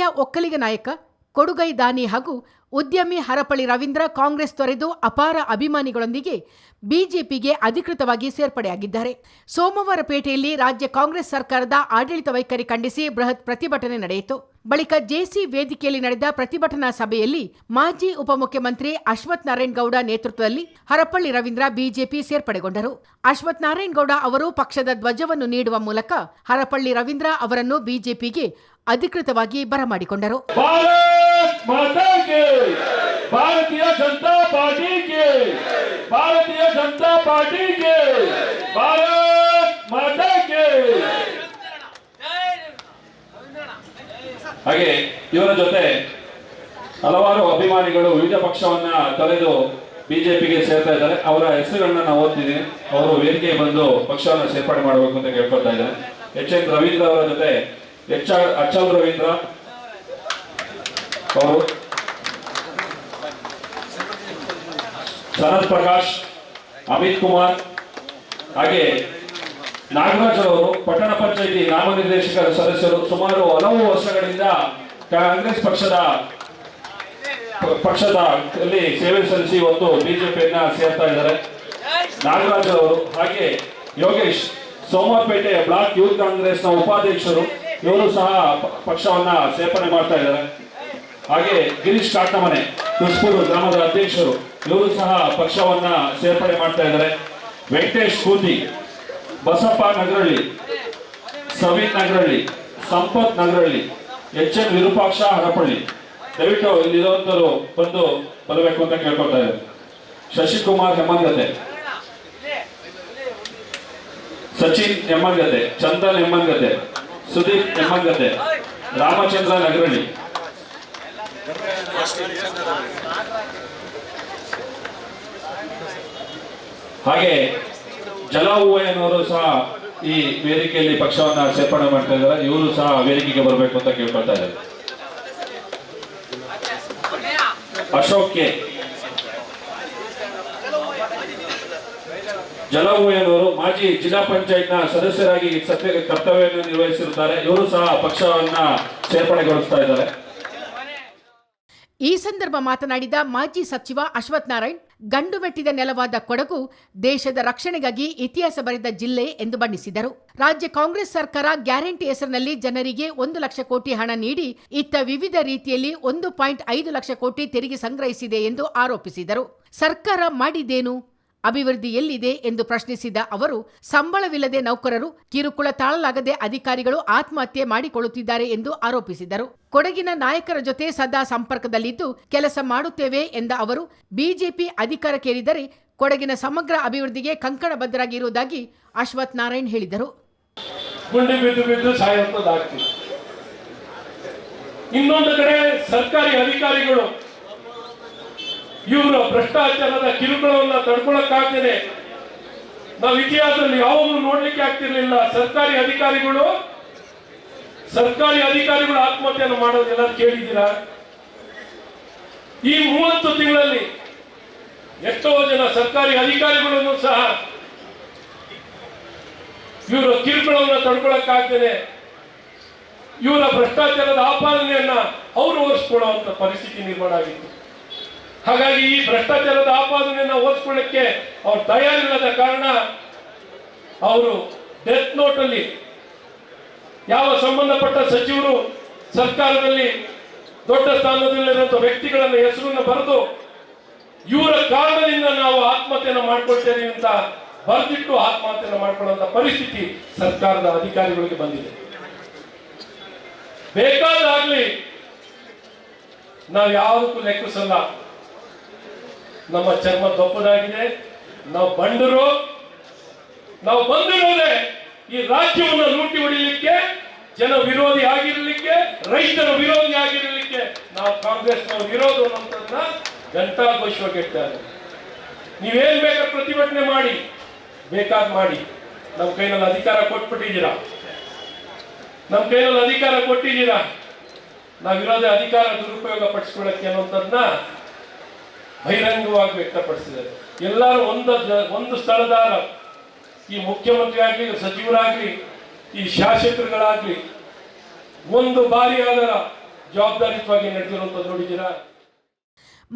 ಜಿಲ್ಲೆಯ ಒಕ್ಕಲಿಗ ನಾಯಕ ಕೊಡುಗೈ ದಾನಿ ಹಾಗೂ ಉದ್ಯಮಿ ಹರಪಳಿ ರವೀಂದ್ರ ಕಾಂಗ್ರೆಸ್ ತೊರೆದು ಅಪಾರ ಅಭಿಮಾನಿಗಳೊಂದಿಗೆ ಬಿಜೆಪಿಗೆ ಅಧಿಕೃತವಾಗಿ ಸೇರ್ಪಡೆಯಾಗಿದ್ದಾರೆ. ಸೋಮವಾರಪೇಟೆಯಲ್ಲಿ ರಾಜ್ಯ ಕಾಂಗ್ರೆಸ್ ಸರ್ಕಾರದ ಆಡಳಿತ ವೈಖರಿ ಖಂಡಿಸಿ ಬೃಹತ್ ಪ್ರತಿಭಟನೆ ನಡೆಯಿತು. ಬಳಿಕ ಜೆಸಿ ವೇದಿಕೆಯಲ್ಲಿ ನಡೆದ ಪ್ರತಿಭಟನಾ ಸಭೆಯಲ್ಲಿ ಮಾಜಿ ಉಪಮುಖ್ಯಮಂತ್ರಿ ಅಶ್ವಥ್ ನಾರಾಯಣ್ ಗೌಡ ನೇತೃತ್ವದಲ್ಲಿ ಹರಪಳ್ಳಿ ರವೀಂದ್ರ ಬಿಜೆಪಿ ಸೇರ್ಪಡೆಗೊಂಡರು. ಅಶ್ವಥ್ ನಾರಾಯಣ್ ಗೌಡ ಅವರು ಪಕ್ಷದ ಧ್ವಜವನ್ನು ನೀಡುವ ಮೂಲಕ ಹರಪಳ್ಳಿ ರವೀಂದ್ರ ಅವರನ್ನು ಬಿಜೆಪಿಗೆ ಅಧಿಕೃತವಾಗಿ ಬರಮಾಡಿಕೊಂಡರು. ಭಾರತೀಯ ಜನತಾ ಪಾರ್ಟಿಗೆ ಭಾರತೀಯ ಜನತಾ ಪಾರ್ಟಿಗೆ ಮಾತಾಗೆ ಹಾಗೆ ಇವರ ಜೊತೆ ಹಲವಾರು ಅಭಿಮಾನಿಗಳು ವಿವಿಧ ಪಕ್ಷವನ್ನ ತೊರೆದು ಬಿಜೆಪಿಗೆ ಸೇರ್ತಾ ಇದ್ದಾರೆ. ಅವರ ಹೆಸರುಗಳನ್ನ ನಾವು ಓದ್ತೀನಿ ಅವರು ವೇದಿಕೆಗೆ ಬಂದು ಪಕ್ಷವನ್ನ ಸೇರ್ಪಡೆ ಮಾಡಬೇಕು ಅಂತ ಕೇಳ್ಕೊಳ್ತಾ ಇದ್ದಾರೆ. ಎಚ್ ಎನ್ ರವೀಂದ್ರ ಅವರ ಜೊತೆ ಎಚ್ ಆರ್ ಅಚಲ್ ರವೀಂದ್ರ ಅವರು ಶರತ್ ಪ್ರಕಾಶ್, ಅಮಿತ್ ಕುಮಾರ್, ಹಾಗೆ ನಾಗರಾಜ್ ಅವರು ಪಟ್ಟಣ ಪಂಚಾಯಿತಿ ನಾಮನಿರ್ದೇಶಕರ ಸದಸ್ಯರು ಸುಮಾರು ಹಲವು ವರ್ಷಗಳಿಂದ ಕಾಂಗ್ರೆಸ್ ಪಕ್ಷದ ಪಕ್ಷದ ಸೇವೆ ಸಲ್ಲಿಸಿ ಒಂದು ಬಿಜೆಪಿಯನ್ನ ಸೇರ್ತಾ ಇದ್ದಾರೆ. ನಾಗರಾಜ್ ಅವರು ಹಾಗೆ ಯೋಗೇಶ್ ಸೋಮವಾರಪೇಟೆ ಬ್ಲಾಕ್ ಯೂತ್ ಕಾಂಗ್ರೆಸ್ನ ಉಪಾಧ್ಯಕ್ಷರು, ಇವರು ಸಹ ಪಕ್ಷವನ್ನ ಸೇರ್ಪಡೆ ಮಾಡ್ತಾ ಇದ್ದಾರೆ. ಹಾಗೆ ಗಿರೀಶ್ ಕಾಟಮನೆ ತುಸ್ಪೂರು ಗ್ರಾಮದ ಅಧ್ಯಕ್ಷರು, ಇವರು ಸಹ ಪಕ್ಷವನ್ನ ಸೇರ್ಪಡೆ ಮಾಡ್ತಾ ಇದ್ದಾರೆ. Venkatesh Kuthi Basappa Nagaralli, Savin Nagaralli, Sampath Nagaralli H N Virupaksha Harapalli. ದಯವಿಟ್ಟು ಇಲ್ಲಿರುವಂತರು ಬಂದು ಬರಬೇಕು ಅಂತ ಕೇಳ್ಕೊಳ್ತಾ ಇದ್ದಾರೆ. ಶಶಿಕುಮಾರ್ ಹೆಮ್ಮಂಗತೆ. ಸಚಿನ್ ಹೆಮ್ಮಂಗತೆ, ಚಂದನ್ ಹೆಮ್ಮಂಗತೆ, ಸುದೀಪ್ ಹೆಮ್ಮಂಗತೆ, ರಾಮಚಂದ್ರ ನಗರಳ್ಳಿ. ಹಾಗೆ ಜಲಹೂವಯ್ಯನವರು ಸಹ ಈ ವೇದಿಕೆಯಲ್ಲಿ ಪಕ್ಷವನ್ನ ಸೇರ್ಪಡೆ ಮಾಡ್ತಾ ಇದ್ದಾರೆ. ಇವರು ಸಹ ವೇದಿಕೆಗೆ ಬರಬೇಕು ಅಂತ ಕೇಳ್ಕೊಳ್ತಾ ಇದ್ದಾರೆ. ಅಶೋಕ್ ಕೆ. ಜಲಹೂವಯ್ಯನವರು ಮಾಜಿ ಜಿಲ್ಲಾ ಪಂಚಾಯತ್ನ ಸದಸ್ಯರಾಗಿ ಸತ್ಯ ಕರ್ತವ್ಯವನ್ನು ನಿರ್ವಹಿಸಿರುತ್ತಾರೆ. ಇವರು ಸಹ ಪಕ್ಷವನ್ನ ಸೇರ್ಪಡೆಗೊಳಿಸ್ತಾ ಇದ್ದಾರೆ. ಈ ಸಂದರ್ಭ ಮಾತನಾಡಿದ ಮಾಜಿ ಸಚಿವ ಅಶ್ವಥ್ ನಾರಾಯಣ್ ಗಂಡು ಮೆಟ್ಟಿದ ನೆಲವಾದ ಕೊಡಗು ದೇಶದ ರಕ್ಷಣೆಗಾಗಿ ಇತಿಹಾಸ ಬರೆದ ಜಿಲ್ಲೆ ಎಂದು ಬಣ್ಣಿಸಿದರು. ರಾಜ್ಯ ಕಾಂಗ್ರೆಸ್ ಸರ್ಕಾರ ಗ್ಯಾರಂಟಿ ಹೆಸರಿನಲ್ಲಿ ಜನರಿಗೆ ಒಂದು ಲಕ್ಷ ಕೋಟಿ ಹಣ ನೀಡಿ, ಇತ್ತ ವಿವಿಧ ರೀತಿಯಲ್ಲಿ ಒಂದು ಪಾಯಿಂಟ್ ಐದು ಲಕ್ಷ ಕೋಟಿ ತೆರಿಗೆ ಸಂಗ್ರಹಿಸಿದೆ ಎಂದು ಆರೋಪಿಸಿದರು. ಸರ್ಕಾರ ಮಾಡಿದ್ದೇನು? ಅಭಿವೃದ್ಧಿ ಎಲ್ಲಿದೆ ಎಂದು ಪ್ರಶ್ನಿಸಿದ ಅವರು, ಸಂಬಳವಿಲ್ಲದೆ ನೌಕರರು ಕಿರುಕುಳ ತಾಳಲಾಗದೆ ಅಧಿಕಾರಿಗಳು ಆತ್ಮಹತ್ಯೆ ಮಾಡಿಕೊಳ್ಳುತ್ತಿದ್ದಾರೆ ಎಂದು ಆರೋಪಿಸಿದರು. ಕೊಡಗಿನ ನಾಯಕರ ಜೊತೆ ಸದಾ ಸಂಪರ್ಕದಲ್ಲಿದ್ದು ಕೆಲಸ ಮಾಡುತ್ತೇವೆ ಎಂದ ಅವರು, ಬಿಜೆಪಿ ಅಧಿಕಾರಕ್ಕೇರಿದರೆ ಕೊಡಗಿನ ಸಮಗ್ರ ಅಭಿವೃದ್ಧಿಗೆ ಕಂಕಣಬದ್ಧರಾಗಿರುವುದಾಗಿ ಅಶ್ವಥ್ ನಾರಾಯಣ್ ಹೇಳಿದರು ಇನ್ನೊಂದು ಕಡೆ ಸರ್ಕಾರಿ ಅಧಿಕಾರಿಗಳು ಇವರು ಭ್ರಷ್ಟಾಚಾರದ ಕಿರುಕುಳವನ್ನ ತಡ್ಕೊಳಕ್ಕಾಗ್ತದೆ ನಾವು ಇತಿಹಾಸದಲ್ಲಿ ಯಾವಾಗಲೂ ನೋಡ್ಲಿಕ್ಕೆ ಆಗ್ತಿರ್ಲಿಲ್ಲ. ಸರ್ಕಾರಿ ಅಧಿಕಾರಿಗಳು ಸರ್ಕಾರಿ ಅಧಿಕಾರಿಗಳು ಆತ್ಮಹತ್ಯೆಯನ್ನು ಮಾಡೋದೆಲ್ಲ ಕೇಳಿದ್ದೀರಾ? ಈ ಮೂವತ್ತು ತಿಂಗಳಲ್ಲಿ ಎಷ್ಟೋ ಜನ ಸರ್ಕಾರಿ ಅಧಿಕಾರಿಗಳನ್ನು ಸಹ ಇವರ ಕಿರುಕುಳವನ್ನು ತಡ್ಕೊಳಕ್ಕಾಗ್ತದೆ ಇವರ ಭ್ರಷ್ಟಾಚಾರದ ಆಪಾದನೆಯನ್ನ ಅವರು ಓದಿಸ್ಕೊಳ್ಳುವಂತ ಪರಿಸ್ಥಿತಿ ನಿರ್ಮಾಣ ಆಗಿತ್ತು. ಹಾಗಾಗಿ ಈ ಭ್ರಷ್ಟಾಚಾರದ ಆಪಾದನೆಯನ್ನ ಓದಿಸ್ಕೊಳ್ಳಕ್ಕೆ ಅವ್ರು ತಯಾರಿಲ್ಲದ ಕಾರಣ ಅವರು ಡೆತ್ ನೋಟ್ ಅಲ್ಲಿ ಯಾವ ಸಂಬಂಧಪಟ್ಟ ಸಚಿವರು ಸರ್ಕಾರದಲ್ಲಿ ದೊಡ್ಡ ಸ್ಥಾನದಲ್ಲಿರುವಂತ ವ್ಯಕ್ತಿಗಳನ್ನ ಹೆಸರನ್ನು ಬರೆದು ಇವರ ಕಾರಣದಿಂದ ನಾವು ಆತ್ಮಹತ್ಯೆಯನ್ನು ಮಾಡ್ಕೊಳ್ತೇವೆ ಅಂತ ಬರೆದಿಟ್ಟು ಆತ್ಮಹತ್ಯೆಯನ್ನು ಮಾಡ್ಕೊಳ್ಳುವಂತ ಪರಿಸ್ಥಿತಿ ಸರ್ಕಾರದ ಅಧಿಕಾರಿಗಳಿಗೆ ಬಂದಿದೆ. ಬೇಕಾದಾಗ್ಲಿ ನಾವು ಯಾವುದಕ್ಕೂ ಲೆಕ್ಕಿಸಲ್ಲ. ನಮ್ಮ ಚರ್ಮ ದೊಪ್ಪದಾಗಿದೆ ನಾವು ಬಂಡರು, ನಾವು ಬಂದಿರೋದೇ ಈ ರಾಜ್ಯವನ್ನು ಲೂಟಿ ಹೊಡಿಲಿಕ್ಕೆ ಜನ ವಿರೋಧಿ ಆಗಿರಲಿಕ್ಕೆ, ರೈತರ ವಿರೋಧಿ ಆಗಿರಲಿಕ್ಕೆ ನಾವು ಕಾಂಗ್ರೆಸ್ನ ವಿರೋಧ ಅನ್ನೋದನ್ನ ಘಂಟಾಘೋಷವಾಗಿ ನೀವು ನೀವೇನ್ ಬೇಕಾದ ಪ್ರತಿಭಟನೆ ಮಾಡಿ, ಬೇಕಾದ ಮಾಡಿ. ನಮ್ಮ ಕೈನಲ್ಲಿ ಅಧಿಕಾರ ಕೊಟ್ಬಿಟ್ಟಿದ್ದೀರಾ? ನಮ್ಮ ಕೈನಲ್ಲಿ ಅಧಿಕಾರ ಕೊಟ್ಟಿದ್ದೀರಾ? ನಾವಿರೋದೇ ಅಧಿಕಾರ ದುರುಪಯೋಗ ಪಡಿಸ್ಕೊಳ್ಳಕ್ಕೆ ಅನ್ನೋಂಥದ್ದನ್ನ ಬಹಿರಂಗವಾಗಿ ವ್ಯಕ್ತಪಡಿಸಿದ್ದಾರೆ ಎಲ್ಲರೂ ಒಂದು ಒಂದು ಸ್ಥಳದಾರ. ಈ ಮುಖ್ಯಮಂತ್ರಿ ಆಗಲಿ ಸಚಿವರಾಗಲಿ, ಈ ಶಾಸಕರುಗಳಾಗಲಿ, ಒಂದು ಬಾರಿ ಅದರ ಜವಾಬ್ದಾರಿಯುತವಾಗಿ ನಡೆದಿರುವಂಥದ್ದು ನೋಡಿದ್ದೀರಾ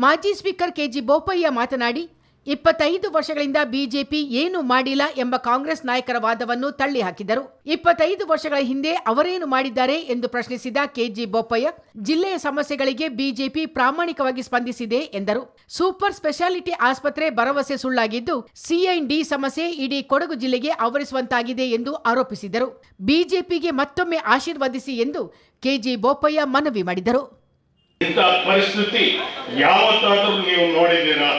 ಮಾಜಿ ಸ್ಪೀಕರ್ ಕೆಜಿ ಬೋಪಯ್ಯ ಮಾತನಾಡಿ ಇಪ್ಪತ್ತೈದು ವರ್ಷಗಳಿಂದ ಬಿಜೆಪಿ ಏನು ಮಾಡಿಲ್ಲ ಎಂಬ ಕಾಂಗ್ರೆಸ್ ನಾಯಕರ ವಾದವನ್ನು ತಳ್ಳಿಹಾಕಿದರು ಇಪ್ಪತ್ತೈದು ವರ್ಷಗಳ ಹಿಂದೆ ಅವರೇನು ಮಾಡಿದ್ದಾರೆ ಎಂದು ಪ್ರಶ್ನಿಸಿದ ಕೆಜಿ ಬೋಪಯ್ಯ ಜಿಲ್ಲೆಯ ಸಮಸ್ಯೆಗಳಿಗೆ ಬಿಜೆಪಿ ಪ್ರಾಮಾಣಿಕವಾಗಿ ಸ್ಪಂದಿಸಿದೆ ಎಂದರು. ಸೂಪರ್ ಸ್ಪೆಷಾಲಿಟಿ ಆಸ್ಪತ್ರೆ ಭರವಸೆ ಸುಳ್ಳಾಗಿದ್ದು ಸಿಐಡಿ ಸಮಸ್ಯೆ ಇಡೀ ಕೊಡಗು ಜಿಲ್ಲೆಗೆ ಆವರಿಸುವಂತಾಗಿದೆ ಎಂದು ಆರೋಪಿಸಿದರು. ಬಿಜೆಪಿಗೆ ಮತ್ತೊಮ್ಮೆ ಆಶೀರ್ವದಿಸಿ ಎಂದು ಕೆಜಿ ಬೋಪಯ್ಯ ಮನವಿ ಮಾಡಿದರು. ಪರಿಸ್ಥಿತಿ ಯಾವತ್ತಾದರೂ ನೀವು ನೋಡಿದ್ದೀರಾ?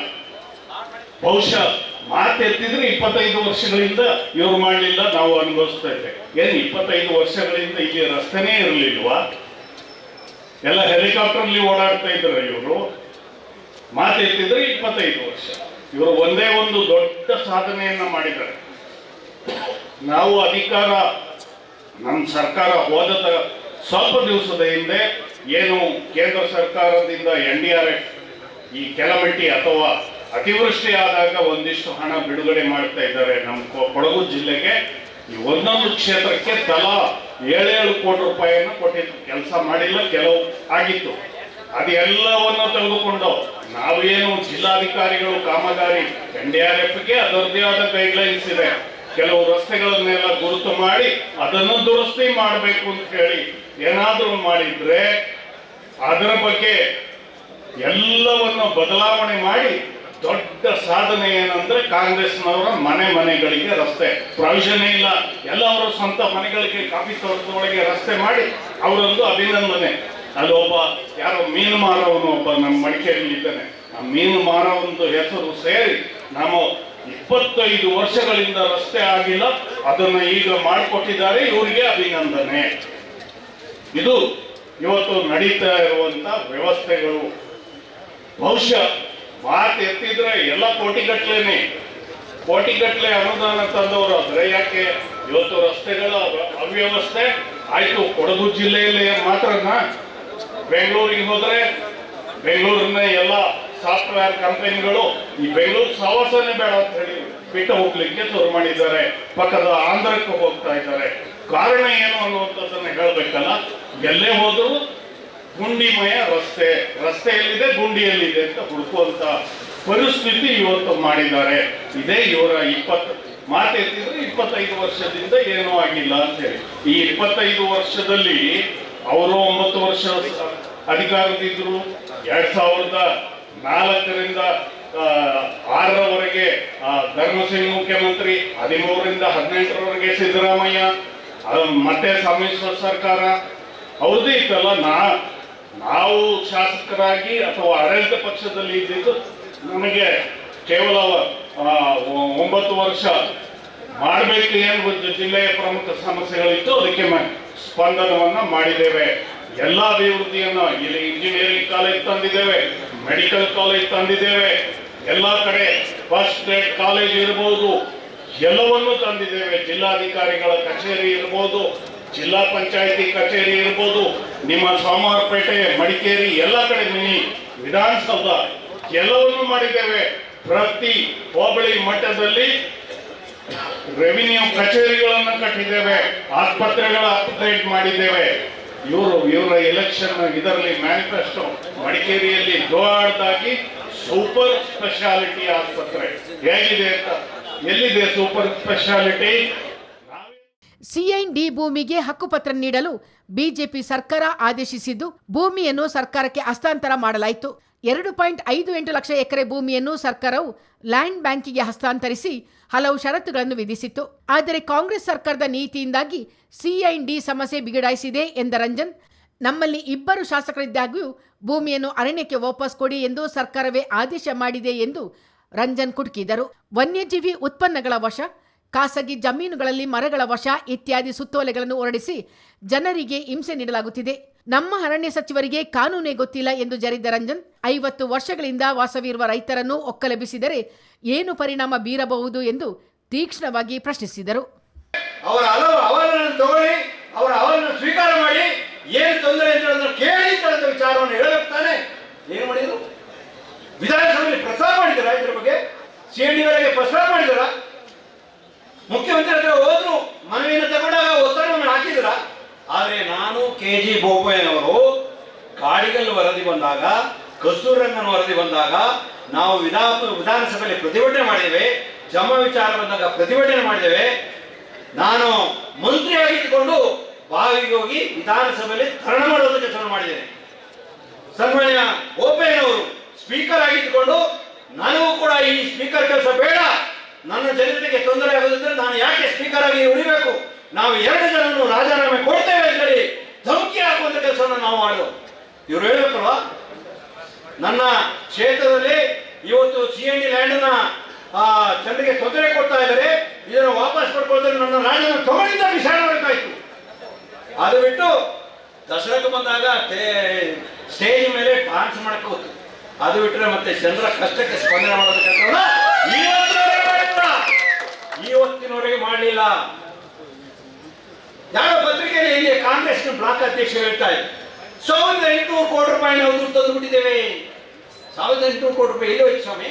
ಬಹುಶಃ ಮಾತೆತ್ತಿದ್ರೆ ಇಪ್ಪತ್ತೈದು ವರ್ಷಗಳಿಂದ ಇವ್ರು ಮಾಡಲಿಲ್ಲ, ನಾವು ಅನುಭವಿಸ್ತಾ ಇದ್ದೇವೆ ಏನು ಇಪ್ಪತ್ತೈದು ವರ್ಷಗಳಿಂದ ಇಲ್ಲಿ ರಸ್ತೆನೇ ಇರಲಿಲ್ವಾ? ಎಲ್ಲ ಹೆಲಿಕಾಪ್ಟರ್ಲಿ ಓಡಾಡ್ತಾ ಇದ್ದಾರೆ ಇವರು. ಮಾತೆತ್ತಿದ್ರೆ ಇಪ್ಪತ್ತೈದು ವರ್ಷ. ಇವರು ಒಂದೇ ಒಂದು ದೊಡ್ಡ ಸಾಧನೆಯನ್ನ ಮಾಡಿದ್ದಾರೆ. ನಾವು ಅಧಿಕಾರ ನಮ್ಮ ಸರ್ಕಾರ ಹೋದ ಸ್ವಲ್ಪ ದಿವಸದ ಹಿಂದೆ ಏನು ಕೇಂದ್ರ ಸರ್ಕಾರದಿಂದ ಎನ್ ಡಿ ಆರ್ ಎಫ್ ಈ ಕೆಲಮಟ್ಟಿ ಅಥವಾ ಅತಿವೃಷ್ಟಿ ಆದಾಗ ಒಂದಿಷ್ಟು ಹಣ ಬಿಡುಗಡೆ ಮಾಡ್ತಾ ಇದ್ದಾರೆ ನಮ್ಮ ಕೊಡಗು ಜಿಲ್ಲೆಗೆ. ಈ ಒಂದೊಂದು ಕ್ಷೇತ್ರಕ್ಕೆ ತಲಾ ಏಳೇಳು ಕೋಟಿ ರೂಪಾಯಿಯನ್ನು ಕೊಟ್ಟಿತ್ತು ಕೆಲಸ ಮಾಡಿಲ್ಲ, ಕೆಲವು ಆಗಿತ್ತು. ಅದೆಲ್ಲವನ್ನು ತೆಗೆದುಕೊಂಡು ನಾವೇನು ಜಿಲ್ಲಾಧಿಕಾರಿಗಳು, ಕಾಮಗಾರಿ, ಎನ್ ಡಿ ಆರ್ ಎಫ್ಗೆ ಅದರದ್ದೇ ಆದ ಗೈಡ್ಲೈನ್ಸ್ ಇದೆ. ಕೆಲವು ರಸ್ತೆಗಳನ್ನೆಲ್ಲ ಗುರುತು ಮಾಡಿ ಅದನ್ನು ದುರಸ್ತಿ ಮಾಡಬೇಕು ಅಂತ ಹೇಳಿ ಏನಾದರೂ ಮಾಡಿದ್ರೆ ಅದರ ಬಗ್ಗೆ ಎಲ್ಲವನ್ನು ಬದಲಾವಣೆ ಮಾಡಿ ದೊಡ್ಡ ಸಾಧನೆ ಏನಂದ್ರೆ ಕಾಂಗ್ರೆಸ್ನವರ ಮನೆ ಮನೆಗಳಿಗೆ ರಸ್ತೆ. ಪ್ರಾವಿಷನ್ ಇಲ್ಲ. ಎಲ್ಲ ಅವರ ಸ್ವಂತ ಮನೆಗಳಿಗೆ ಕಾಫಿ ತೋಟದೊಳಗೆ ರಸ್ತೆ ಮಾಡಿ ಅವರೊಂದು ಅಭಿನಂದನೆ. ಅಲ್ಲೊಬ್ಬ ಯಾರೋ ಮೀನು ಮಾರವನು ಒಬ್ಬ ನಮ್ಮ ಮಡಿಕೇರಿಯಲ್ಲಿ ಇದ್ದಾನೆ ಆ ಮೀನು ಮಾರವೊಂದು ಹೆಸರು ಸೇರಿ ನಾವು ಇಪ್ಪತ್ತೈದು ವರ್ಷಗಳಿಂದ ರಸ್ತೆ ಆಗಿಲ್ಲ. ಅದನ್ನು ಈಗ ಮಾಡಿಕೊಟ್ಟಿದ್ದಾರೆ. ಇವರಿಗೆ ಅಭಿನಂದನೆ. ಇದು ಇವತ್ತು ನಡೀತಾ ಇರುವಂತ ವ್ಯವಸ್ಥೆಗಳು. ಬಹುಶಃ ಮಾತು ಎತ್ತಿದ್ರೆ ಎಲ್ಲ ಕೋಟಿಗಟ್ಲೆನೆ ಕೋಟಿಗಟ್ಲೆ ಅನುದಾನ ತಂದವರು ಅಂದ್ರೆ ಯಾಕೆ? ಇವತ್ತು ರಸ್ತೆಗಳ ಅವ- ಅವ್ಯವಸ್ಥೆ ಆಯ್ತು. ಕೊಡಗು ಜಿಲ್ಲೆಯಲ್ಲಿ ಮಾತ್ರನಾ? ಬೆಂಗಳೂರಿಗೆ ಹೋದ್ರೆ ಬೆಂಗಳೂರಿನ ಎಲ್ಲ ಸಾಫ್ಟ್ವೇರ್ ಕಂಪನಿಗಳು ಈ ಬೆಂಗಳೂರು ಸಹವಾಸನೆ ಬೇಡ ಅಂತ ಹೇಳಿ ಬಿಟ್ಟು ಹೋಗ್ಲಿಕ್ಕೆ ಶುರು ಮಾಡಿದ್ದಾರೆ. ಪಕ್ಕದ ಆಂಧ್ರಕ್ಕೆ ಹೋಗ್ತಾ ಇದ್ದಾರೆ. ಕಾರಣ ಏನು ಅನ್ನುವಂಥದ್ದನ್ನ ಹೇಳ್ಬೇಕಲ್ಲ? ಎಲ್ಲೇ ಹೋದ್ರು ಗುಂಡಿಮಯ ರಸ್ತೆ. ರಸ್ತೆಯಲ್ಲಿದೆ, ಗುಂಡಿಯಲ್ಲಿದೆ ಅಂತ ಹುಡುಕುವಂತ ಪರಿಸ್ಥಿತಿ ಇವತ್ತು ಮಾಡಿದ್ದಾರೆ. ಇದೇ ಇವರ ಇಪ್ಪತ್ತು ಮಾತೆತ್ತಿದ್ರೆ ಇಪ್ಪತ್ತೈದು ವರ್ಷದಿಂದ ಏನೂ ಆಗಿಲ್ಲ ಅಂತ ಹೇಳಿ. ಈ ಇಪ್ಪತ್ತೈದು ವರ್ಷದಲ್ಲಿ ಅವರು ಒಂಬತ್ತು ವರ್ಷ ಅಧಿಕಾರದಿದ್ರು ಎರಡ್ ಸಾವಿರದ ನಾಲ್ಕರಿಂದ ಆರರವರೆಗೆ ಧರ್ಮಸಿಂಗ್ ಮುಖ್ಯಮಂತ್ರಿ, ಹದಿಮೂರರಿಂದ ಹದಿನೆಂಟರವರೆಗೆ ಸಿದ್ದರಾಮಯ್ಯ ಮತ್ತೆ ಸಮ್ಮಿಶ್ರ ಸರ್ಕಾರ. ಅವ್ರದ್ದೇ ಇತ್ತಲ್ಲ, ನಾ ನಾವು ಶಾಸಕರಾಗಿ ಅಥವಾ ಆಡಳಿತ ಪಕ್ಷದಲ್ಲಿ ಇದ್ದಿದ್ದು ನಮಗೆ ಕೇವಲ ಒಂಬತ್ತು ವರ್ಷ ಮಾಡಬೇಕು ಏನು ಜಿಲ್ಲೆಯ ಪ್ರಮುಖ ಸಮಸ್ಯೆಗಳಿತ್ತು. ಅದಕ್ಕೆ ಸ್ಪಂದನವನ್ನ ಮಾಡಿದ್ದೇವೆ. ಎಲ್ಲ ಅಭಿವೃದ್ಧಿಯನ್ನು ಇಲ್ಲಿ ಇಂಜಿನಿಯರಿಂಗ್ ಕಾಲೇಜ್ ತಂದಿದ್ದೇವೆ, ಮೆಡಿಕಲ್ ಕಾಲೇಜ್ ತಂದಿದ್ದೇವೆ, ಎಲ್ಲ ಕಡೆ ಫಸ್ಟ್ ಗ್ರೇಡ್ ಕಾಲೇಜ್ ಇರಬಹುದು ಎಲ್ಲವನ್ನೂ ತಂದಿದ್ದೇವೆ. ಜಿಲ್ಲಾಧಿಕಾರಿಗಳ ಕಚೇರಿ ಇರ್ಬೋದು ಜಿಲ್ಲಾ ಪಂಚಾಯತಿ ಕಚೇರಿ ಇರ್ಬೋದು, ನಿಮ್ಮ ಸೋಮವಾರಪೇಟೆ, ಮಡಿಕೇರಿ, ಎಲ್ಲ ಕಡೆ ಮಿನಿ ವಿಧಾನಸೌಧ ಎಲ್ಲವನ್ನು ಮಾಡಿದ್ದೇವೆ. ಪ್ರತಿ ಹೋಬಳಿ ಮಟ್ಟದಲ್ಲಿ ರೆವಿನ್ಯೂ ಕಚೇರಿಗಳನ್ನು ಕಟ್ಟಿದ್ದೇವೆ, ಆಸ್ಪತ್ರೆಗಳ ಅಪ್ಡೇಟ್ ಮಾಡಿದ್ದೇವೆ. ಇವರು, ಇವರ ಎಲೆಕ್ಷನ್ ಇದರಲ್ಲಿ ಮ್ಯಾನಿಫೆಸ್ಟೋ ಮಡಿಕೇರಿಯಲ್ಲಿ ದೊಡ್ಡದಾಗಿ ಸೂಪರ್ ಸ್ಪೆಷಾಲಿಟಿ ಆಸ್ಪತ್ರೆ. ಹೇಗಿದೆ ಅಂತ? ಎಲ್ಲಿದೆ ಸೂಪರ್ ಸ್ಪೆಷಾಲಿಟಿ ಸಿಐಡಿ ಭೂಮಿಗೆ ಹಕ್ಕುಪತ್ರ ನೀಡಲು ಬಿಜೆಪಿ ಸರ್ಕಾರ ಆದೇಶಿಸಿದ್ದು, ಭೂಮಿಯನ್ನು ಸರ್ಕಾರಕ್ಕೆ ಹಸ್ತಾಂತರ ಮಾಡಲಾಯಿತು. ಎರಡು ಪಾಯಿಂಟ್ ಐದು ಎಂಟು ಲಕ್ಷ ಎಕರೆ ಭೂಮಿಯನ್ನು ಸರ್ಕಾರವು ಲ್ಯಾಂಡ್ ಬ್ಯಾಂಕಿಗೆ ಹಸ್ತಾಂತರಿಸಿ ಹಲವು ಷರತ್ತುಗಳನ್ನು ವಿಧಿಸಿತ್ತು. ಆದರೆ ಕಾಂಗ್ರೆಸ್ ಸರ್ಕಾರದ ನೀತಿಯಿಂದಾಗಿ ಸಿಐಡಿ ಸಮಸ್ಯೆ ಬಿಗಡಾಯಿಸಿದೆ ಎಂದ ರಂಜನ್, ನಮ್ಮಲ್ಲಿ ಇಬ್ಬರು ಶಾಸಕರಿದ್ದಾಗ್ಯೂ ಭೂಮಿಯನ್ನು ಅರಣ್ಯಕ್ಕೆ ವಾಪಸ್ ಕೊಡಿ ಎಂದು ಸರ್ಕಾರವೇ ಆದೇಶ ಮಾಡಿದೆ ಎಂದು ರಂಜನ್ ಕುಟುಕಿದರು. ವನ್ಯಜೀವಿ ಉತ್ಪನ್ನಗಳ ವಶ ಖಾಸಗಿ ಜಮೀನುಗಳಲ್ಲಿ ಮರಗಳ ವಶ ಇತ್ಯಾದಿ ಸುತ್ತೋಲೆಗಳನ್ನು ಹೊರಡಿಸಿ ಜನರಿಗೆ ಹಿಂಸೆ ನೀಡಲಾಗುತ್ತಿದೆ. ನಮ್ಮ ಅರಣ್ಯ ಸಚಿವರಿಗೆ ಕಾನೂನೇ ಗೊತ್ತಿಲ್ಲ ಎಂದು ಜರಿದ ರಂಜನ್, ಐವತ್ತು ವರ್ಷಗಳಿಂದ ವಾಸವಿರುವ ರೈತರನ್ನು ಒಕ್ಕಲೆಬ್ಬಿಸಿದರೆ ಏನು ಪರಿಣಾಮ ಬೀರಬಹುದು ಎಂದು ತೀಕ್ಷ್ಣವಾಗಿ ಪ್ರಶ್ನಿಸಿದರು. ಸ್ವೀಕಾರ ಮಾಡಿ, ಏನು ತೊಂದರೆ ಕೇಳಿ ವಿಚಾರವನ್ನು ತಾನೆ. ಏನು ಮಾಡಿದ್ರು? ವಿಧಾನಸಭೆಯಲ್ಲಿ ಪ್ರಸಾರ ಮಾಡಿದಾರ ಇದ್ರ ಬಗ್ಗೆ. ಸಿಎಂಡಿವರೆಗೆ ಪ್ರಸಾರ ಮಾಡಿದಾರ ಮುಖ್ಯಮಂತ್ರಿ ಹತ್ರ ಹೋದ್ರು, ಮನವಿಯನ್ನು ತಗೊಂಡಾಗ ಒತ್ತಡವನ್ನು ಹಾಕಿದ್ರ? ಆದ್ರೆ ನಾನು ಕೆ ಜಿ ಬೋಪಯ್ಯನವರು ಬಂದಾಗ ಕಸ್ತೂರಂಗನ್ ವರದಿ ಬಂದಾಗ, ನಾವು ವಿಧಾನ ವಿಧಾನಸಭೆಯಲ್ಲಿ ಪ್ರತಿಭಟನೆ ಮಾಡಿದ್ದೇವೆ, ಜಮ್ಮ ವಿಚಾರ ಬಂದಾಗ ಪ್ರತಿಭಟನೆ ಮಾಡಿದ್ದೇವೆ. ನಾನು ಮಂತ್ರಿಯಾಗಿಟ್ಟುಕೊಂಡು ಬಾವಿಗೆ ಹೋಗಿ ವಿಧಾನಸಭೆಯಲ್ಲಿ ತರಣ ಮಾಡೋದಕ್ಕೆ ಕೆಲಸ ಮಾಡಿದ್ದೇನೆ. ಸನ್ಮಾನ್ಯ ಬೋಪಯ್ಯನವರು ಸ್ಪೀಕರ್ ಆಗಿದ್ದುಕೊಂಡು ನನಗೂ ಕೂಡ ಈ ಸ್ಪೀಕರ್ ಕೆಲಸ ಬೇಡ. ನನ್ನ ಜನರಿಗೆ ತೊಂದರೆ ಆಗೋದಿದ್ರೆ ನಾನು ಯಾಕೆ ಸ್ಪೀಕರ್ ಆಗಿ ಉಳಿಬೇಕು? ನಾವು ಎರಡು ಜನರನ್ನು ರಾಜೀನಾಮೆ ಕೊಡ್ತೇವೆ ಅಂತೇಳಿ ಧಮಕಿ ಹಾಕುವಂತ ಕೆಲಸವನ್ನು ನಾವು ಮಾಡುವ ಇವರು ಹೇಳಬೇಕಲ್ವ? ನನ್ನ ಕ್ಷೇತ್ರದಲ್ಲಿ ಇವತ್ತು ಸಿ ಎನ್ ಡಿ ಲ್ಯಾಂಡ್ ಜನರಿಗೆ ತೊಂದರೆ ಕೊಡ್ತಾ ಇದ್ದಾರೆ. ಇದನ್ನು ವಾಪಸ್ ಪಡ್ಕೊಳ್ತಾರೆ ನನ್ನ ರಾಜನ ತಗೊಂಡಿದ್ದ ವಿಚಾರ ಮಾಡಬೇಕಾಯ್ತು ಅದು ಬಿಟ್ಟು ದಸರಾಕ್ಕೆ ಬಂದಾಗ ಸ್ಟೇಜ್ ಮೇಲೆ ಡಾನ್ಸ್ ಮಾಡಕ್ಕೆ ಹೋಗ್ತು ಅದು ಬಿಟ್ಟರೆ ಮತ್ತೆ ಜನರ ಕಷ್ಟಕ್ಕೆ ಸ್ಪಂದನೆ ಮಾಡೋದಕ್ಕೆ ಇವತ್ತಿನವರೆಗೆ ಮಾಡಲಿಲ್ಲ. ಯಾರೋ ಪತ್ರಿಕೆಯಲ್ಲಿ ಇಲ್ಲಿ ಕಾಂಗ್ರೆಸ್ ಬ್ಲಾಕ್ ಅಧ್ಯಕ್ಷ ಹೇಳ್ತಾ ಇದೆ ಸಾವಿರದ ಎಂಟುನೂರು ಕೋಟಿ ರೂಪಾಯಿ ನಾವು ದುಡ್ಡು ತಂದು ಬಿಟ್ಟಿದ್ದೇವೆ. ಸಾವಿರದ ಎಂಟುನೂರು ಕೋಟಿ ರೂಪಾಯಿ ಎಲ್ಲಿ ಸ್ವಾಮಿ?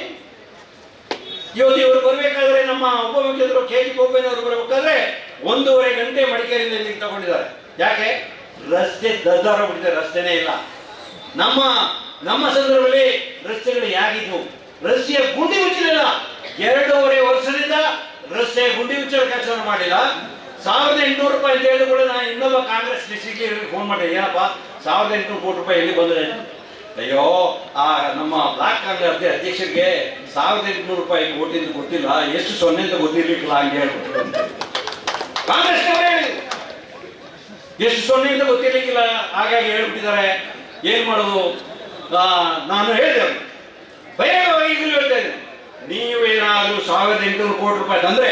ಇವತ್ತು ಇವರು ಬರಬೇಕಾದ್ರೆ ನಮ್ಮ ಉಪಮುಖ್ಯಮಂತ್ರಿ ಕೆ ಜಿ ಬೋಪಯ್ಯನವರು ಬರಬೇಕಾದ್ರೆ ಒಂದೂವರೆ ಗಂಟೆ ಮಡಿಕೇರಿಯಿಂದ ಇಲ್ಲಿಗೆ ತಗೊಂಡಿದ್ದಾರೆ. ಯಾಕೆ? ರಸ್ತೆ ದದ್ದಾರ ಬಿಟ್ಟಿದೆ, ರಸ್ತೆನೇ ಇಲ್ಲ. ನಮ್ಮ ನಮ್ಮ ಸಂದರ್ಭದಲ್ಲಿ ರಸ್ತೆಗಳು ಯಾಗಿದ್ವು ರಸ್ತೆಯ ಗುಂಡಿ ಮುಚ್ಚಲಿಲ್ಲ ಎರಡೂವರೆ ವರ್ಷದಿಂದ ರಸ್ತೆಯ ಗುಂಡಿ ಮುಚ್ಚಲ ಕೆಲಸವನ್ನು ಮಾಡಿಲ್ಲ. ಸಾವಿರದ ಎಂಟುನೂರು ರೂಪಾಯಿ ಅಂತ ಹೇಳಿದ ಕೂಡ ನಾನು ಇನ್ನೊಬ್ಬ ಕಾಂಗ್ರೆಸ್ ಡಿಸ್ಟ್ರಿಕ್ಟ್ ಫೋನ್ ಮಾಡಿದೆ. ಏನಪ್ಪ? ಸಾವಿರದ ಎಂಟುನೂರು ಕೋಟಿ ರೂಪಾಯಿ ಎಲ್ಲಿ ಬಂದರೆ? ಅಯ್ಯೋ, ಆ ನಮ್ಮ ಬ್ಲಾಕ್ ಕಾಂಗ್ರೆಸ್ ಅಧ್ಯಕ್ಷರಿಗೆ ಸಾವಿರದ ಎಂಟುನೂರು ರೂಪಾಯಿ ಕೋಟಿಂದ ಗೊತ್ತಿಲ್ಲ. ಎಷ್ಟು ಸೊನ್ನೆ ಅಂತ ಗೊತ್ತಿರ್ಲಿಕ್ಕಿಲ್ಲ ಹಂಗೆ ಕಾಂಗ್ರೆಸ್ ಎಷ್ಟು ಸೊನ್ನೆ ಅಂತ ಗೊತ್ತಿರ್ಲಿಕ್ಕಿಲ್ಲ. ಹಾಗಾಗಿ ಹೇಳ್ಬಿಟ್ಟಿದ್ದಾರೆ. ಏನ್ ಮಾಡೋದು? ನಾನು ಹೇಳಿದೆ ಅವ್ರಿಗೆ. ಬಹಿರಂಗವಾಗಿ ಈಗಲೂ ಹೇಳ್ತಾ ಇದ್ದೇನೆ ನೀವೇನಾದ್ರೂ ಸಾವಿರದ ಎಂಟುನೂರು ಕೋಟಿ ರೂಪಾಯಿ ತಂದ್ರೆ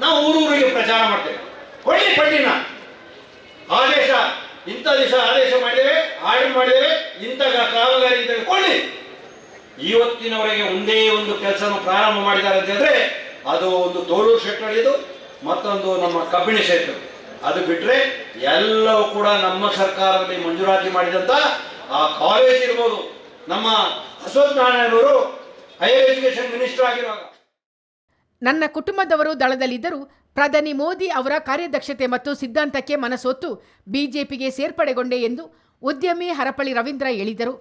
ನಾವು ಊರೂರಿಗೆ ಪ್ರಚಾರ ಮಾಡ್ತೇವೆ. ಕೊಡಿ ಪಟ್ಟಿನ. ಆದೇಶ, ಇಂಥ ದಿವಸ ಆದೇಶ ಮಾಡಿದ್ದೇವೆ ಆರ್ಡರ್ ಮಾಡಿದ್ದೇವೆ, ಇಂಥ ಕಾಮಗಾರಿ ಕೊಳ್ಳಿ ಇವತ್ತಿನವರೆಗೆ ಒಂದೇ ಒಂದು ಕೆಲಸವನ್ನು ಪ್ರಾರಂಭ ಮಾಡಿದ್ದಾರೆ ಅಂತ ಹೇಳಿದ್ರೆ ಅದು ಒಂದು ತೋಳು ಶೆಟ್ ನಡೆಯೋದು, ಮತ್ತೊಂದು ನಮ್ಮ ಕಬ್ಬಿಣಿ ಶೆಟ್ಟು ಅದು ಬಿಟ್ಟರೆ ಎಲ್ಲವೂ ಕೂಡ ನಮ್ಮ ಸರ್ಕಾರದಲ್ಲಿ ಮಂಜೂರಾತಿ ಮಾಡಿದಂಥ ಆ ಕಾಲೇಜ್ ಇರ್ಬೋದು. ನಮ್ಮ ಅಶೋಕ್ ನಾರಾಯಣವರು ಹೈಯರ್ ಎಜುಕೇಶನ್ ಮಿನಿಸ್ಟರ್ ಆಗಿರುವಾಗ. ನನ್ನ ಕುಟುಂಬದವರು ದಳದಲ್ಲಿದ್ದರೂ ಪ್ರಧಾನಿ ಮೋದಿ ಅವರ ಕಾರ್ಯದಕ್ಷತೆ ಮತ್ತು ಸಿದ್ಧಾಂತಕ್ಕೆ ಮನಸೊತ್ತು ಬಿಜೆಪಿಗೆ ಸೇರ್ಪಡೆಗೊಂಡೆ ಎಂದು ಉದ್ಯಮಿ ಹರಪಳ್ಳಿ ರವೀಂದ್ರ ಹೇಳಿದರು.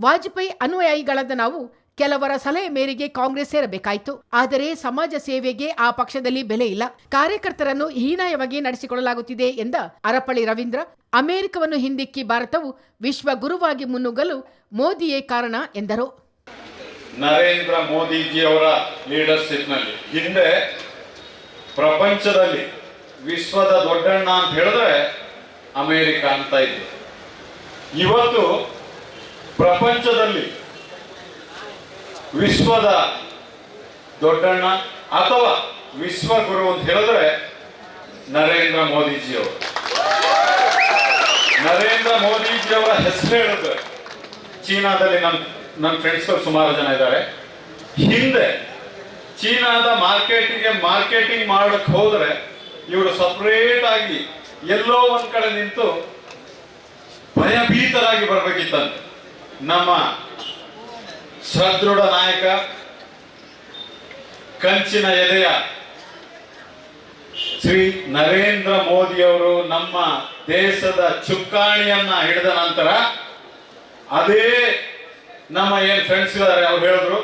ವಾಜಪೇಯಿ ಅನುಯಾಯಿಗಳಾದ ನಾವು ಕೆಲವರ ಸಲಹೆ ಮೇರೆಗೆ ಕಾಂಗ್ರೆಸ್ ಸೇರಬೇಕಾಯಿತು. ಆದರೆ ಸಮಾಜ ಸೇವೆಗೆ ಆ ಪಕ್ಷದಲ್ಲಿ ಬೆಲೆ ಇಲ್ಲ. ಕಾರ್ಯಕರ್ತರನ್ನು ಹೀನಾಯವಾಗಿ ನಡೆಸಿಕೊಳ್ಳಲಾಗುತ್ತಿದೆ ಎಂದ ಹರಪಳ್ಳಿ ರವೀಂದ್ರ, ಅಮೆರಿಕವನ್ನು ಹಿಂದಿಕ್ಕಿ ಭಾರತವು ವಿಶ್ವ ಗುರುವಾಗಿ ಮುನ್ನುಗ್ಗಲು ಮೋದಿಯೇ ಕಾರಣ ಎಂದರು. ನರೇಂದ್ರ ಮೋದಿಜಿಯವರ ಲೀಡರ್ಶಿಪ್ನಲ್ಲಿ ಹಿಂದೆ ಪ್ರಪಂಚದಲ್ಲಿ ವಿಶ್ವದ ದೊಡ್ಡಣ್ಣ ಅಂತ ಹೇಳಿದ್ರೆ ಅಮೇರಿಕ ಅಂತ ಇತ್ತು ಇವತ್ತು ಪ್ರಪಂಚದಲ್ಲಿ ವಿಶ್ವದ ದೊಡ್ಡಣ್ಣ ಅಥವಾ ವಿಶ್ವ ಗುರು ಅಂತ ಹೇಳಿದ್ರೆ ನರೇಂದ್ರ ಮೋದಿಜಿಯವರು. ನರೇಂದ್ರ ಮೋದಿಜಿಯವರ ಹೆಸರು ಹೇಳಿದ್ರೆ ಚೀನಾದಲ್ಲಿ ನನ್ನ ನನ್ನ ಫ್ರೆಂಡ್ಸ್ಗಳು ಸುಮಾರು ಜನ ಇದ್ದಾರೆ. ಹಿಂದೆ ಚೀನಾದ ಮಾರ್ಕೆಟಿಗೆ ಮಾರ್ಕೆಟಿಂಗ್ ಮಾಡೋಕ್ಕೆ ಹೋದರೆ ಇವರು ಸಪ್ರೇಟ್ ಆಗಿ ಎಲ್ಲೋ ಒಂದು ಕಡೆ ನಿಂತು ಭಯಭೀತರಾಗಿ ಬರ್ಬೇಕಿತ್ತಂತೆ. ನಮ್ಮ ಸದೃಢ ನಾಯಕ, ಕಂಚಿನ ಎದೆಯ ಶ್ರೀ ನರೇಂದ್ರ ಮೋದಿಯವರು ನಮ್ಮ ದೇಶದ ಚುಕ್ಕಾಣಿಯನ್ನ ಹಿಡಿದ ನಂತರ ಅದೇ ನಮ್ಮ ಏನ್ ಫ್ರೆಂಡ್ಸ್ ಇದ್ದಾರೆ ಅವ್ರು ಹೇಳಿದ್ರು,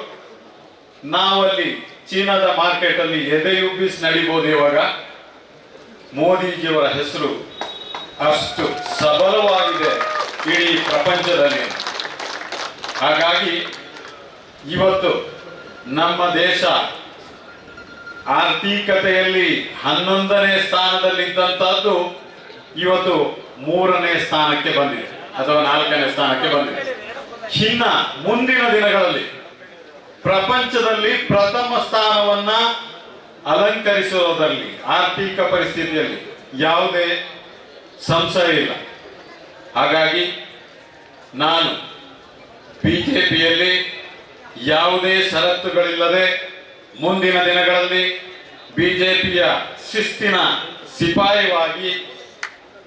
ನಾವಲ್ಲಿ ಚೀನಾದ ಮಾರ್ಕೆಟ್ ಅಲ್ಲಿ ಎದೆಯುಬ್ಬಿಸಿ ನಡಿಬೋದು ಇವಾಗ. ಮೋದಿಜಿಯವರ ಹೆಸರು ಅಷ್ಟು ಸಬಲವಾಗಿದೆ ಇಡೀ ಪ್ರಪಂಚದಲ್ಲಿ. ಹಾಗಾಗಿ ಇವತ್ತು ನಮ್ಮ ದೇಶ ಆರ್ಥಿಕತೆಯಲ್ಲಿ ಹನ್ನೊಂದನೇ ಸ್ಥಾನದಲ್ಲಿದ್ದಂತಹದ್ದು ಇವತ್ತು ಮೂರನೇ ಸ್ಥಾನಕ್ಕೆ ಬಂದಿದೆ, ಅಥವಾ ನಾಲ್ಕನೇ ಸ್ಥಾನಕ್ಕೆ ಬಂದಿದೆ. ಇನ್ನ ಮುಂದಿನ ದಿನಗಳಲ್ಲಿ ಪ್ರಪಂಚದಲ್ಲಿ ಪ್ರಥಮ ಸ್ಥಾನವನ್ನ ಅಲಂಕರಿಸುವುದರಲ್ಲಿ ಆರ್ಥಿಕ ಪರಿಸ್ಥಿತಿಯಲ್ಲಿ ಯಾವುದೇ ಸಂಶಯ ಇಲ್ಲ. ಹಾಗಾಗಿ ನಾನು ಬಿಜೆಪಿಯಲ್ಲಿ ಯಾವುದೇ ಷರತ್ತುಗಳಿಲ್ಲದೆ ಮುಂದಿನ ದಿನಗಳಲ್ಲಿ ಬಿಜೆಪಿಯ ಶಿಸ್ತಿನ ಸಿಪಾಯಿವಾಗಿ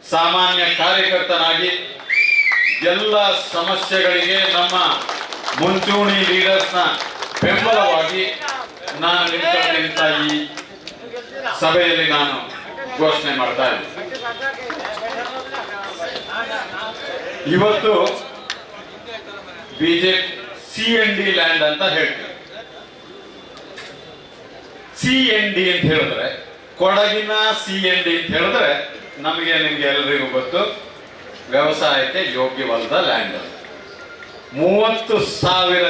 ಸಾಮಾನ್ಯ ಕಾರ್ಯಕರ್ತನಾಗಿ ಎಲ್ಲ ಸಮಸ್ಯೆಗಳಿಗೆ ನಮ್ಮ ಮುಂಚೂಣಿ ಲೀಡರ್ಸ್ನ ಬೆಂಬಲವಾಗಿ ನಾನು ನಿಂತ ಈ ಸಭೆಯಲ್ಲಿ ನಾನು ಘೋಷಣೆ ಮಾಡ್ತಾ ಇದ್ದೀನಿ. ಇವತ್ತು BJP C N D land ಅಂತ ಹೇಳ್ತೀವಿ. ಸಿ ಎನ್ ಡಿ ಅಂತ ಹೇಳಿದ್ರೆ, ಕೊಡಗಿನ ಸಿ ಎನ್ ಡಿ ಅಂತ ಹೇಳಿದ್ರೆ ನಮಗೆ ನಿಮ್ಗೆ ಎಲ್ರಿಗೂ ಗೊತ್ತು. ವ್ಯವಸಾಯಕ್ಕೆ ಯೋಗ್ಯವಲ್ಲದ ಲ್ಯಾಂಡ್ ಮೂವತ್ತು ಸಾವಿರ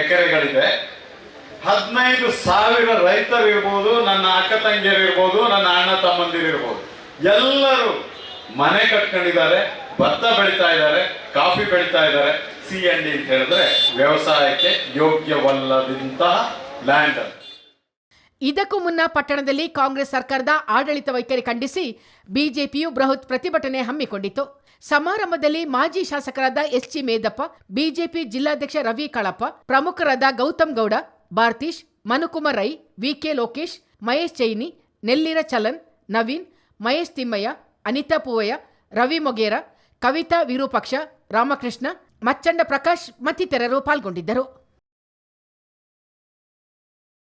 ಎಕರೆಗಳಿದೆ. ಹದಿನೈದು ಸಾವಿರ ರೈತರು ಇರ್ಬೋದು ನನ್ನ ಅಕ್ಕ ತಂಗಿಯರಿರ್ಬೋದು, ನನ್ನ ಅಣ್ಣ ತಮ್ಮಂದಿರು ಇರ್ಬೋದು ಎಲ್ಲರೂ ಮನೆ ಕಟ್ಕೊಂಡಿದ್ದಾರೆ, ಭತ್ತ ಬೆಳಿತಾ ಇದ್ದಾರೆ, ಕಾಫಿ ಬೆಳಿತಾ ಇದ್ದಾರೆ. ಸಿ ಎನ್ ಡಿ ಅಂತ ಹೇಳಿದ್ರೆ ವ್ಯವಸಾಯಕ್ಕೆ ಯೋಗ್ಯವಲ್ಲದಂತಹ ಲ್ಯಾಂಡ್ ಅದು. ಇದಕ್ಕೂ ಮುನ್ನ ಪಟ್ಟಣದಲ್ಲಿ ಕಾಂಗ್ರೆಸ್ ಸರ್ಕಾರದ ಆಡಳಿತ ವೈಖರಿ ಖಂಡಿಸಿ ಬಿಜೆಪಿಯು ಬೃಹತ್ ಪ್ರತಿಭಟನೆ ಹಮ್ಮಿಕೊಂಡಿತ್ತು. ಸಮಾರಂಭದಲ್ಲಿ ಮಾಜಿ ಶಾಸಕರಾದ ಎಸ್ ಜಿ ಮೇದಪ್ಪ, ಬಿಜೆಪಿ ಜಿಲ್ಲಾಧ್ಯಕ್ಷ ರವಿ ಕಳಪ್ಪ, ಪ್ರಮುಖರಾದ ಗೌತಮ್ ಗೌಡ, ಭಾರತೀಶ್, ಮನುಕುಮಾರ್ ರೈ, ವಿಕೆ ಲೋಕೇಶ್, ಮಹೇಶ್ ಚೈನಿ ನೆಲ್ಲಿರ ಚಲನ್, ನವೀನ್, ಮಹೇಶ್ ತಿಮ್ಮಯ್ಯ, ಅನಿತಾ ಪೂವಯ್ಯ, ರವಿ ಮೊಗೇರ, ಕವಿತಾ ವಿರೂಪಾಕ್ಷ, ರಾಮಕೃಷ್ಣ, ಮಚ್ಚಂಡ ಪ್ರಕಾಶ್ ಮತ್ತಿತರರು ಪಾಲ್ಗೊಂಡಿದ್ದರು.